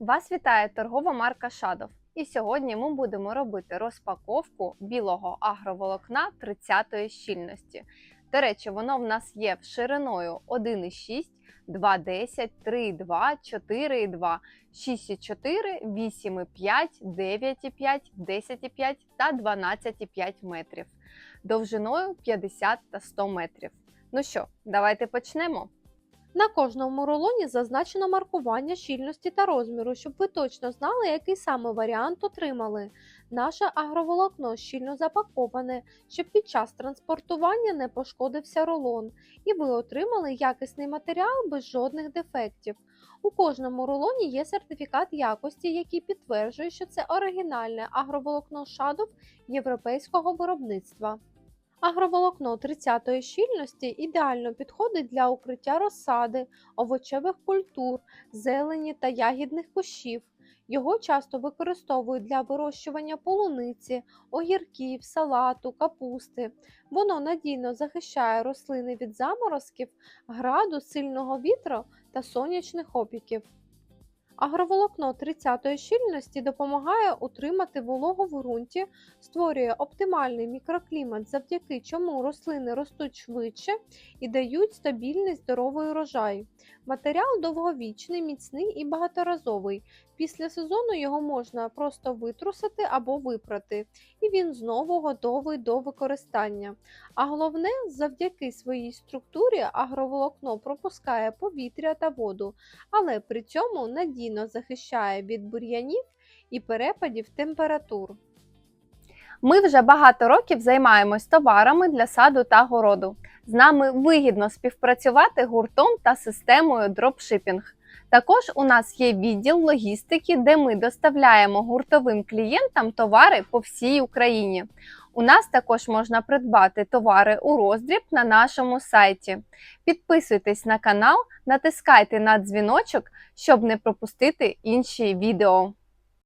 Вас вітає торгова марка Шадов. І сьогодні ми будемо робити розпаковку білого агроволокна 30-ї щільності. До речі, воно в нас є шириною 1,6, 2,10, 3,2, 4,2, 6,4, 8,5, 9,5, 10,5 та 12,5 метрів. Довжиною 50 та 100 метрів. Ну що, давайте почнемо. На кожному рулоні зазначено маркування щільності та розміру, щоб ви точно знали, який саме варіант отримали. Наше агроволокно щільно запаковане, щоб під час транспортування не пошкодився рулон, і ви отримали якісний матеріал без жодних дефектів. У кожному рулоні є сертифікат якості, який підтверджує, що це оригінальне агроволокно шадов європейського виробництва. Агроволокно 30-ї щільності ідеально підходить для укриття розсади, овочевих культур, зелені та ягідних кущів. Його часто використовують для вирощування полуниці, огірків, салату, капусти. Воно надійно захищає рослини від заморозків, граду, сильного вітру та сонячних опіків. Агроволокно 30-ї щільності допомагає утримати вологу в ґрунті, створює оптимальний мікроклімат, завдяки чому рослини ростуть швидше і дають стабільний здоровий урожай. Матеріал довговічний, міцний і багаторазовий. Після сезону його можна просто витрусити або випрати, і він знову готовий до використання. А головне, завдяки своїй структурі агроволокно пропускає повітря та воду, але при цьому надійно захищає від бур'янів і перепадів температур. Ми вже багато років займаємось товарами для саду та городу. З нами вигідно співпрацювати гуртом та системою дропшипінг. Також у нас є відділ логістики, де ми доставляємо гуртовим клієнтам товари по всій Україні. У нас також можна придбати товари у роздріб на нашому сайті. Підписуйтесь на канал, натискайте на дзвіночок, щоб не пропустити інші відео.